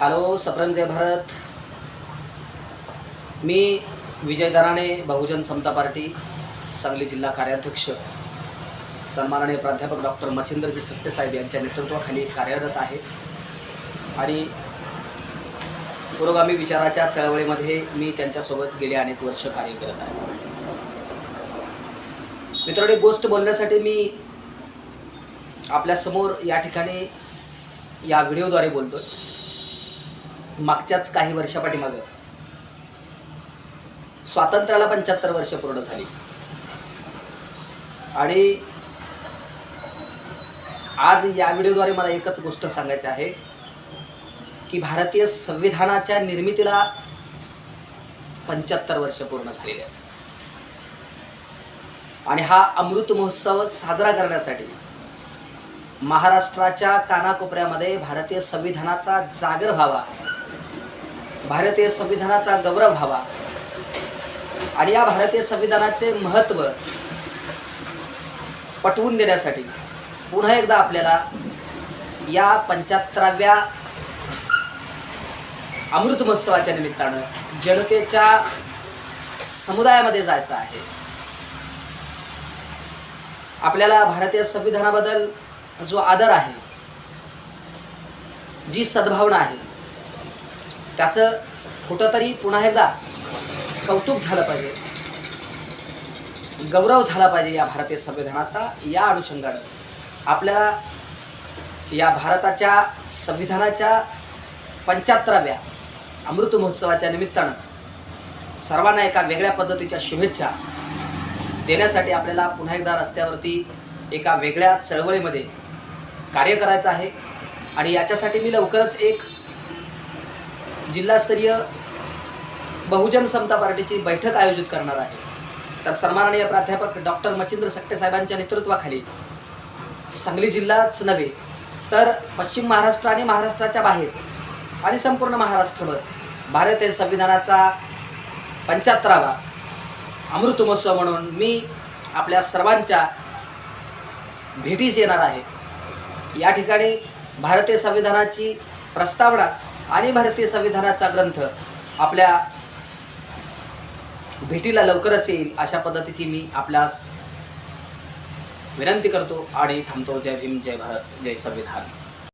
Hello सप्रेम जय भारत. मी विजय दराणे बहुजन समता party Sangli जिल्हा कार्याध्यक्ष सन्माननीय प्राध्यापक डॉक्टर मच्छिंद्रजी सत्यसाहेब यांच्या नेतृत्वाखाली कार्यरत आहे. आणि पुरोगामी विचाराच्या चळवळीमध्ये मी त्यांच्यासोबत गेले अनेक वर्ष कार्य करत आहे. मित्रांनो एक गोष्ट बोलण्यासाठी मी आपल्यासमोर या ठिकाणी या व्हिडिओद्वारे बोलतो आहे मागच्याच काही वर्षापाठीमागं. स्वातंत्र्याला पंच्याहत्तर वर्ष पूर्ण झाली. आणि आज या व्हिडिओद्वारे मला एकच गोष्ट सांगायची आहे की भारतीय संविधानाच्या निर्मितीला पंच्याहत्तर वर्ष पूर्ण झालेली आहे आणि हा अमृत महोत्सव साजरा करण्यासाठी महाराष्ट्राच्या कानाकोपऱ्यामध्ये भारतीय संविधानाचा जागर व्हावा भारतीय संविधानाचा गौरव व्हावा. आणि या भारतीय संविधानाचे महत्त्व पटवून देण्यासाठी पुन्हा एकदा आपल्याला या पंच्याहत्तराव्या अमृत महोत्सवाच्या निमित्तानं जनतेच्या समुदायामध्ये जायचं आहे. आपल्याला भारतीय संविधानाबद्दल जो आदर आहे जी सद्भावना आहे त्याचं कुठंतरी पुन्हा एकदा कौतुक झालं पाहिजे. गौरव झाला पाहिजे या भारतीय संविधानाचा या अनुषंगानं. आपल्याला या भारताच्या संविधानाच्या पंच्याहत्तराव्या अमृत महोत्सवाच्या निमित्तानं सर्वांना एका वेगळ्या पद्धतीच्या शुभेच्छा देण्यासाठी आपल्याला पुन्हा एकदा रस्त्यावरती एका वेगळ्या चळवळीमध्ये कार्य करायचं आहे. आणि याच्यासाठी मी लवकरच एक जिल्हास्तरीय बहुजन समता पार्टीची बैठक आयोजित करणार आहे. तर सन्माननीय प्राध्यापक डॉक्टर मच्छिंद्र सक्टे साहेबांच्या नेतृत्वाखाली सांगली जिल्हाच नव्हे तर पश्चिम महाराष्ट्र आणि महाराष्ट्राच्या बाहेर आणि संपूर्ण महाराष्ट्रभर भारतीय संविधानाचा पंच्याहत्तरावा अमृत महोत्सव म्हणून मी आपल्या सर्वांच्या भेटीस येणार आहे. या ठिकाणी भारतीय संविधानाची प्रस्तावना आणि भारतीय संविधानाचा ग्रंथ आपल्या भेटीला लवकरच येईल अशा पद्धतीची मी आपल्यास विनंती करतो आणि थांबतो. जय भीम जय भारत जय संविधान.